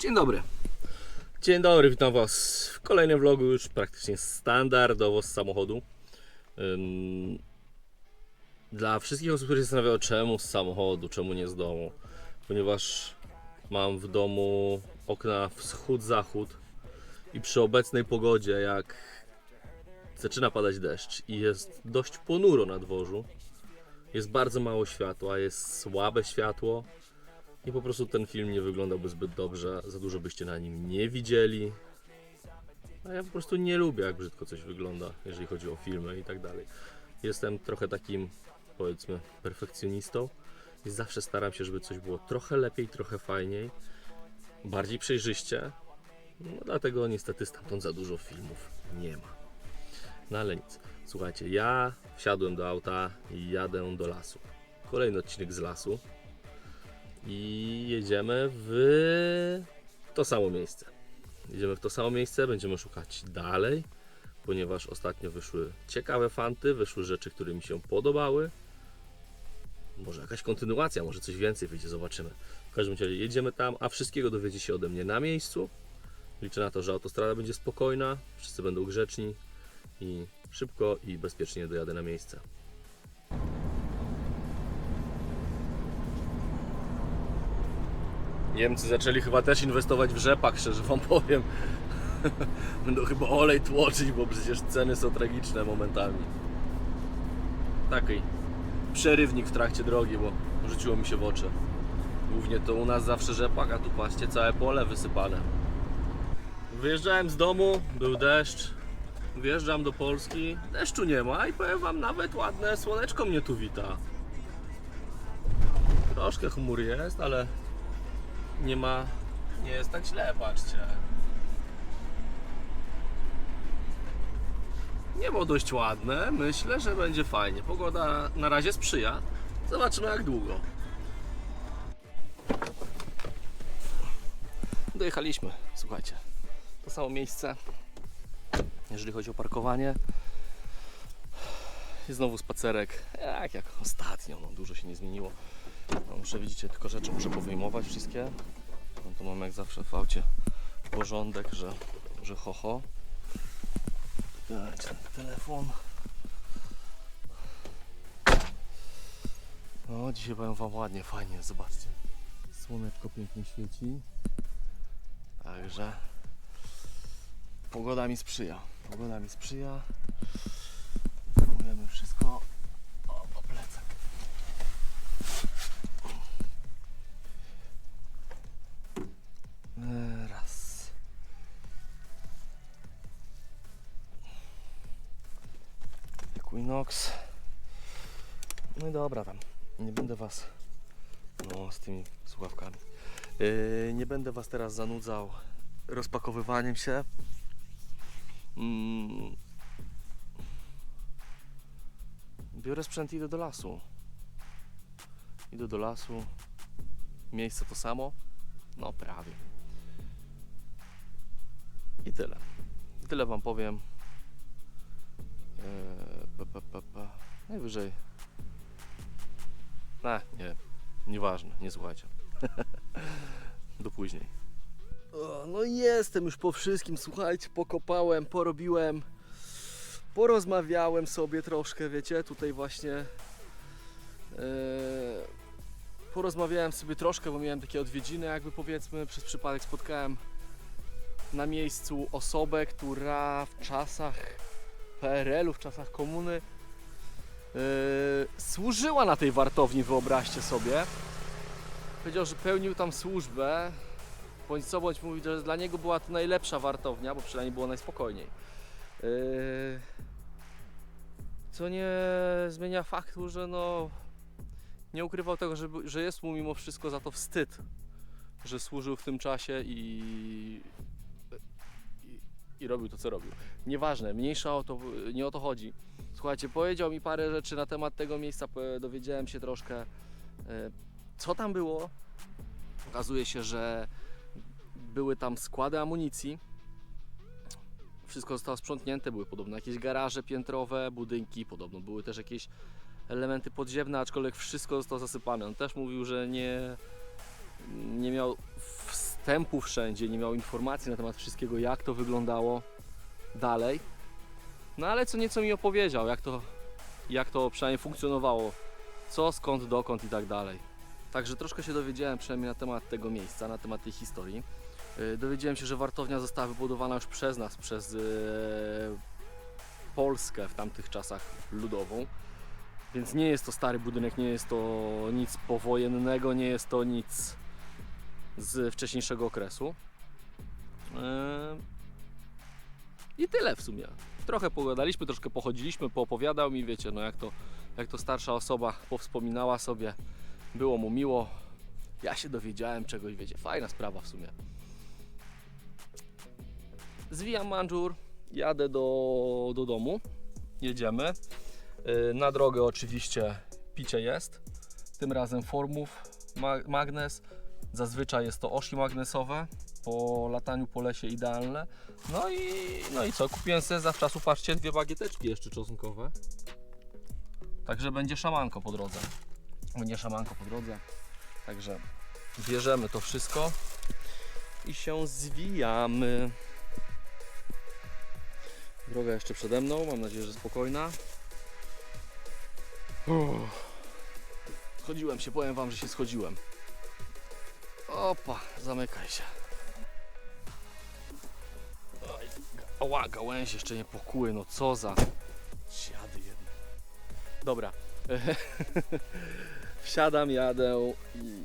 Dzień dobry. Dzień dobry, witam Was w kolejnym vlogu, już praktycznie standardowo z samochodu. Dla wszystkich osób, które się zastanawiają, czemu z samochodu, czemu nie z domu, ponieważ mam w domu okna wschód-zachód i przy obecnej pogodzie, jak zaczyna padać deszcz i jest dość ponuro na dworzu, jest bardzo mało światła, jest słabe światło, i po prostu ten film nie wyglądałby zbyt dobrze, za dużo byście na nim nie widzieli. A ja po prostu nie lubię, jak brzydko coś wygląda, jeżeli chodzi o filmy i tak dalej. Jestem trochę takim, powiedzmy, perfekcjonistą i zawsze staram się, żeby coś było trochę lepiej, trochę fajniej, bardziej przejrzyście. No, dlatego niestety stamtąd za dużo filmów nie ma. No ale nic. Słuchajcie, ja wsiadłem do auta i jadę do lasu. Kolejny odcinek z lasu i jedziemy w to samo miejsce. Jedziemy w to samo miejsce, będziemy szukać dalej, ponieważ ostatnio wyszły ciekawe fanty, wyszły rzeczy, które mi się podobały. Może jakaś kontynuacja, może coś więcej wyjdzie, zobaczymy. W każdym razie jedziemy tam, a wszystkiego dowiecie się ode mnie na miejscu. Liczę na to, że autostrada będzie spokojna, wszyscy będą grzeczni i szybko i bezpiecznie dojadę na miejsce. Niemcy zaczęli chyba też inwestować w rzepak, szczerze wam powiem. Będą chyba olej tłoczyć, bo przecież ceny są tragiczne momentami. Taki przerywnik w trakcie drogi, bo rzuciło mi się w oczy. Głównie to u nas zawsze rzepak, a tu patrzcie, całe pole wysypane. Wyjeżdżałem z domu, był deszcz. Wjeżdżam do Polski, deszczu nie ma i powiem wam, nawet ładne słoneczko mnie tu wita. Troszkę chmur jest, ale nie ma, nie jest tak źle, patrzcie. Niebo dość ładne, myślę, że będzie fajnie. Pogoda na razie sprzyja. Zobaczymy jak długo. Dojechaliśmy, słuchajcie. To samo miejsce, jeżeli chodzi o parkowanie. I znowu spacerek, jak jak ostatnio, no dużo się nie zmieniło. No, muszę, widzicie, tylko rzeczy muszę powyjmować wszystkie. No to mam jak zawsze w aucie porządek, że, że ho ho. Ten telefon. No, dzisiaj powiem Wam ładnie, fajnie, zobaczcie. Słoneczko pięknie świeci. Także pogoda mi sprzyja. Pogoda mi sprzyja. Zajmujemy wszystko. Equinox. No i dobra tam. Nie będę was. No, z tymi słuchawkami. Yy, nie będę was teraz zanudzał rozpakowywaniem się. Mm. Biorę sprzęt i idę do lasu. Idę do lasu. Miejsce to samo. No prawie. I tyle. Tyle wam powiem. Pa, pa, pa. Najwyżej. A, nie. Nieważne, nie słuchajcie. Do później. O, no jestem już po wszystkim, słuchajcie, pokopałem, porobiłem, porozmawiałem sobie troszkę, wiecie, tutaj właśnie e, porozmawiałem sobie troszkę, bo miałem takie odwiedziny, jakby powiedzmy, przez przypadek spotkałem na miejscu osobę, która w czasach PRL-u, w czasach komuny e, służyła na tej wartowni, wyobraźcie sobie. Powiedział, że pełnił tam służbę, bądź co bądź mówi, że dla niego była to najlepsza wartownia, bo przynajmniej było najspokojniej. Yy, Co nie zmienia faktu, że no nie ukrywał tego, że, że jest mu mimo wszystko za to wstyd, że służył w tym czasie i, i, robił to, co robił. Nieważne, mniejsza o to, nie o to chodzi. Słuchajcie, powiedział mi parę rzeczy na temat tego miejsca, dowiedziałem się troszkę, yy, co tam było. Okazuje się, że były tam składy amunicji. Wszystko zostało sprzątnięte, były podobno jakieś garaże piętrowe, budynki, podobno były też jakieś elementy podziemne, aczkolwiek wszystko zostało zasypane. On też mówił, że nie, nie miał wstępu wszędzie, nie miał informacji na temat wszystkiego, jak to wyglądało dalej. No ale co nieco mi opowiedział, jak to, jak to przynajmniej funkcjonowało, co, skąd, dokąd i tak dalej. Także troszkę się dowiedziałem przynajmniej na temat tego miejsca, na temat tej historii. Yy, Dowiedziałem się, że wartownia została wybudowana już przez nas, przez yy, Polskę w tamtych czasach ludową. Więc nie jest to stary budynek, nie jest to nic powojennego, nie jest to nic z wcześniejszego okresu. Yy, I tyle w sumie. Trochę pogadaliśmy, troszkę pochodziliśmy, poopowiadał mi, wiecie, no jak to, jak to starsza osoba powspominała sobie, było mu miło. Ja się dowiedziałem czegoś, wiecie, fajna sprawa w sumie. Zwijam Manżur, jadę do, do domu, jedziemy. Yy, Na drogę oczywiście picie jest, tym razem formów ma- magnes. Zazwyczaj jest to osi magnesowe, po lataniu po lesie idealne. No i, no i co, kupiłem sobie zawczasu, patrzcie, dwie bagieteczki jeszcze czosnkowe. Także będzie szamanko po drodze. Będzie szamanko po drodze. Także bierzemy to wszystko i się zwijamy. Droga jeszcze przede mną, mam nadzieję, że spokojna. Uff. Schodziłem się, powiem Wam, że się schodziłem. Opa, zamykaj się. Ała, gałęzie jeszcze nie pokuły, no co za dziady jedne. Dobra. Wsiadam, jadę i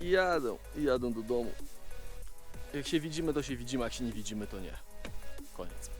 i jadę, i jadę do domu. Jak się widzimy, to się widzimy, jak się nie widzimy, to nie. Koniec.